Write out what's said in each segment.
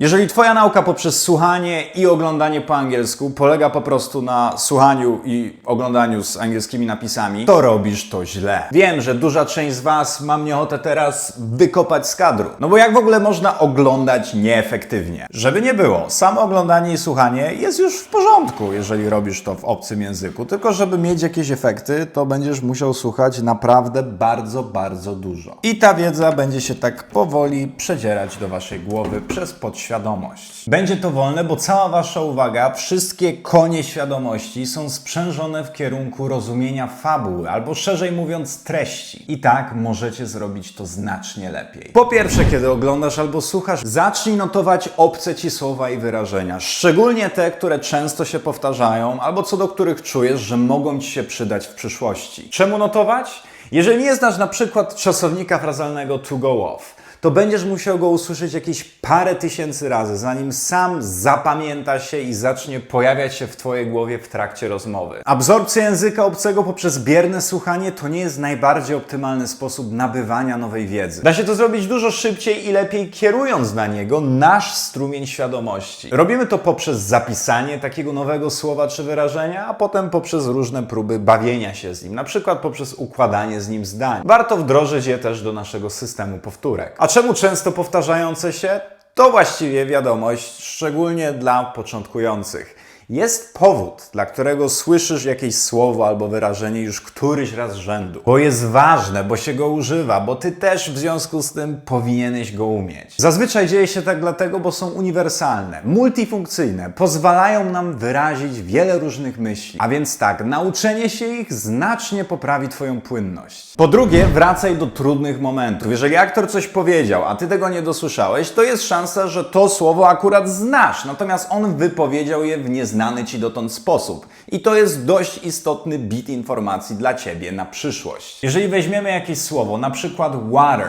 Jeżeli Twoja nauka poprzez słuchanie i oglądanie po angielsku polega po prostu na słuchaniu i oglądaniu z angielskimi napisami, to robisz to źle. Wiem, że duża część z Was ma mnie ochotę teraz wykopać z kadru. No bo jak w ogóle można oglądać nieefektywnie? Żeby nie było, samo oglądanie i słuchanie jest już w porządku, jeżeli robisz to w obcym języku. Tylko żeby mieć jakieś efekty, to będziesz musiał słuchać naprawdę bardzo, bardzo dużo. I ta wiedza będzie się tak powoli przedzierać do Waszej głowy przez podświadomość. Będzie to wolne, bo cała Wasza uwaga, wszystkie konie świadomości są sprzężone w kierunku rozumienia fabuły, albo szerzej mówiąc treści. I tak możecie zrobić to znacznie lepiej. Po pierwsze, kiedy oglądasz albo słuchasz, zacznij notować obce Ci słowa i wyrażenia, szczególnie te, które często się powtarzają, albo co do których czujesz, że mogą Ci się przydać w przyszłości. Czemu notować? Jeżeli nie znasz na przykład czasownika frazalnego to go off, to będziesz musiał go usłyszeć jakieś parę tysięcy razy, zanim sam zapamięta się i zacznie pojawiać się w Twojej głowie w trakcie rozmowy. Absorpcja języka obcego poprzez bierne słuchanie to nie jest najbardziej optymalny sposób nabywania nowej wiedzy. Da się to zrobić dużo szybciej i lepiej kierując na niego nasz strumień świadomości. Robimy to poprzez zapisanie takiego nowego słowa czy wyrażenia, a potem poprzez różne próby bawienia się z nim, na przykład poprzez układanie z nim zdań. Warto wdrożyć je też do naszego systemu powtórek. A czemu często powtarzające się? To właściwie wiadomość, szczególnie dla początkujących. Jest powód, dla którego słyszysz jakieś słowo albo wyrażenie już któryś raz rzędu. Bo jest ważne, bo się go używa, bo ty też w związku z tym powinieneś go umieć. Zazwyczaj dzieje się tak dlatego, bo są uniwersalne, multifunkcyjne, pozwalają nam wyrazić wiele różnych myśli. A więc tak, nauczenie się ich znacznie poprawi Twoją płynność. Po drugie, wracaj do trudnych momentów. Jeżeli aktor coś powiedział, a Ty tego nie dosłyszałeś, to jest szansa, że to słowo akurat znasz, natomiast on wypowiedział je w nieznany Ci dotąd sposób. I to jest dość istotny bit informacji dla Ciebie na przyszłość. Jeżeli weźmiemy jakieś słowo, na przykład water,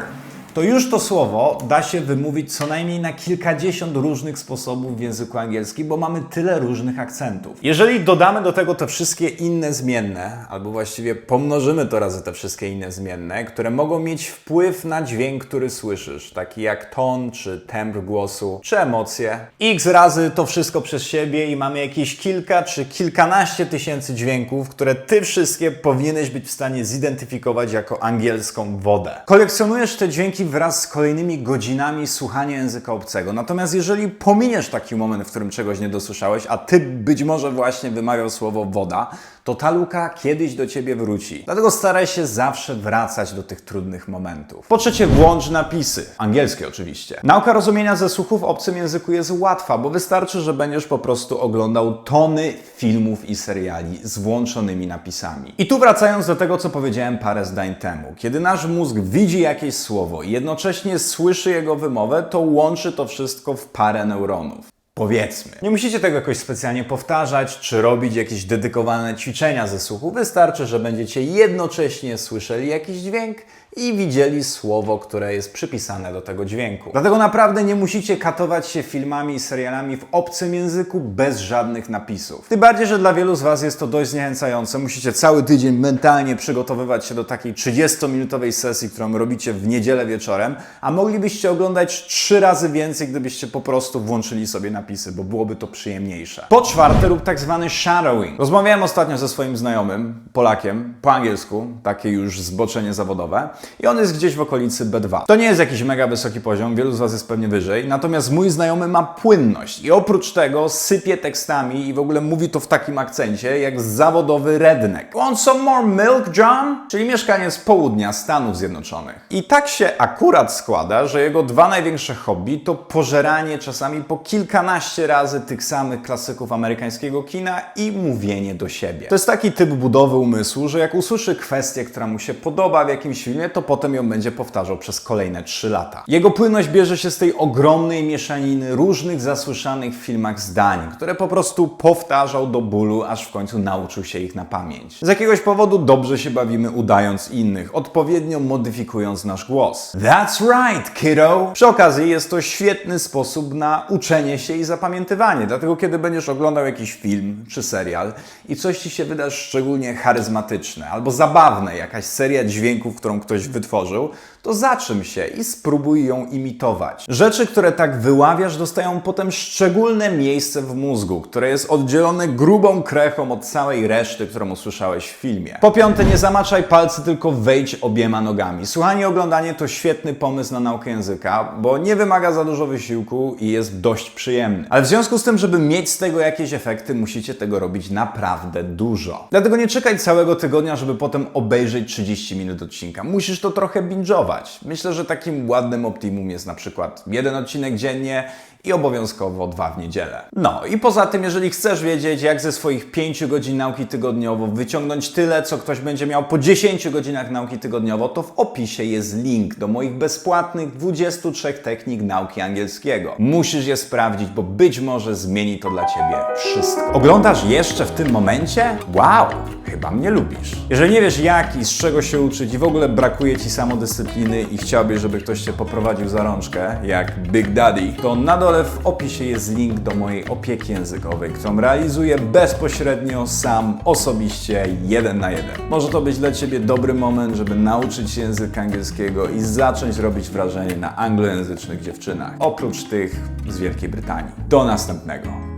to już to słowo da się wymówić co najmniej na kilkadziesiąt różnych sposobów w języku angielskim, bo mamy tyle różnych akcentów. Jeżeli dodamy do tego te wszystkie inne zmienne, albo właściwie pomnożymy to razy te wszystkie inne zmienne, które mogą mieć wpływ na dźwięk, który słyszysz, taki jak ton, czy tembr głosu, czy emocje, x razy to wszystko przez siebie i mamy jakieś kilka czy kilkanaście tysięcy dźwięków, które ty wszystkie powinieneś być w stanie zidentyfikować jako angielską wodę. Kolekcjonujesz te dźwięki wraz z kolejnymi godzinami słuchania języka obcego. Natomiast jeżeli pominiesz taki moment, w którym czegoś nie dosłyszałeś, a ty być może właśnie wymawiał słowo woda, to ta luka kiedyś do ciebie wróci. Dlatego staraj się zawsze wracać do tych trudnych momentów. Po trzecie, włącz napisy. Angielskie oczywiście. Nauka rozumienia ze słuchu w obcym języku jest łatwa, bo wystarczy, że będziesz po prostu oglądał tony filmów i seriali z włączonymi napisami. I tu wracając do tego, co powiedziałem parę zdań temu. Kiedy nasz mózg widzi jakieś słowo i jednocześnie słyszy jego wymowę, to łączy to wszystko w parę neuronów. Powiedzmy. Nie musicie tego jakoś specjalnie powtarzać, czy robić jakieś dedykowane ćwiczenia ze słuchu. Wystarczy, że będziecie jednocześnie słyszeli jakiś dźwięk i widzieli słowo, które jest przypisane do tego dźwięku. Dlatego naprawdę nie musicie katować się filmami i serialami w obcym języku bez żadnych napisów. Tym bardziej, że dla wielu z Was jest to dość zniechęcające. Musicie cały tydzień mentalnie przygotowywać się do takiej 30-minutowej sesji, którą robicie w niedzielę wieczorem, a moglibyście oglądać trzy razy więcej, gdybyście po prostu włączyli sobie napisy, bo byłoby to przyjemniejsze. Po czwarte, rób tak zwany shadowing. Rozmawiałem ostatnio ze swoim znajomym, Polakiem, po angielsku, takie już zboczenie zawodowe, i on jest gdzieś w okolicy B2. To nie jest jakiś mega wysoki poziom, wielu z Was jest pewnie wyżej, natomiast mój znajomy ma płynność i oprócz tego sypie tekstami i w ogóle mówi to w takim akcencie, jak zawodowy redneck. Want some more milk, John? Czyli mieszkanie z południa Stanów Zjednoczonych. I tak się akurat składa, że jego dwa największe hobby to pożeranie czasami po kilkanaście razy tych samych klasyków amerykańskiego kina i mówienie do siebie. To jest taki typ budowy umysłu, że jak usłyszy kwestię, która mu się podoba w jakimś filmie, to potem ją będzie powtarzał przez kolejne 3 lata. Jego płynność bierze się z tej ogromnej mieszaniny różnych zasłyszanych w filmach zdań, które po prostu powtarzał do bólu, aż w końcu nauczył się ich na pamięć. Z jakiegoś powodu dobrze się bawimy udając innych, odpowiednio modyfikując nasz głos. That's right, kiddo! Przy okazji jest to świetny sposób na uczenie się i zapamiętywanie, dlatego kiedy będziesz oglądał jakiś film czy serial i coś Ci się wyda szczególnie charyzmatyczne albo zabawne, jakaś seria dźwięków, którą ktoś wytworzył, to zaczym się i spróbuj ją imitować. Rzeczy, które tak wyławiasz, dostają potem szczególne miejsce w mózgu, które jest oddzielone grubą krechą od całej reszty, którą usłyszałeś w filmie. Po piąte, nie zamaczaj palcy, tylko wejdź obiema nogami. Słuchanie i oglądanie to świetny pomysł na naukę języka, bo nie wymaga za dużo wysiłku i jest dość przyjemny. Ale w związku z tym, żeby mieć z tego jakieś efekty, musicie tego robić naprawdę dużo. Dlatego nie czekaj całego tygodnia, żeby potem obejrzeć 30 minut odcinka. Musisz to trochę binge'ować. Myślę, że takim ładnym optimum jest na przykład jeden odcinek dziennie i obowiązkowo dwa w niedzielę. No i poza tym, jeżeli chcesz wiedzieć, jak ze swoich 5 godzin nauki tygodniowo wyciągnąć tyle, co ktoś będzie miał po 10 godzinach nauki tygodniowo, to w opisie jest link do moich bezpłatnych 23 technik nauki angielskiego. Musisz je sprawdzić, bo być może zmieni to dla Ciebie wszystko. Oglądasz jeszcze w tym momencie? Wow! Chyba mnie lubisz. Jeżeli nie wiesz jak i z czego się uczyć i w ogóle brakuje Ci samodyscypliny i chciałbyś, żeby ktoś Cię poprowadził za rączkę, jak Big Daddy, to na dole w opisie jest link do mojej opieki językowej, którą realizuję bezpośrednio sam, osobiście, jeden na jeden. Może to być dla Ciebie dobry moment, żeby nauczyć się języka angielskiego i zacząć robić wrażenie na anglojęzycznych dziewczynach, oprócz tych z Wielkiej Brytanii. Do następnego.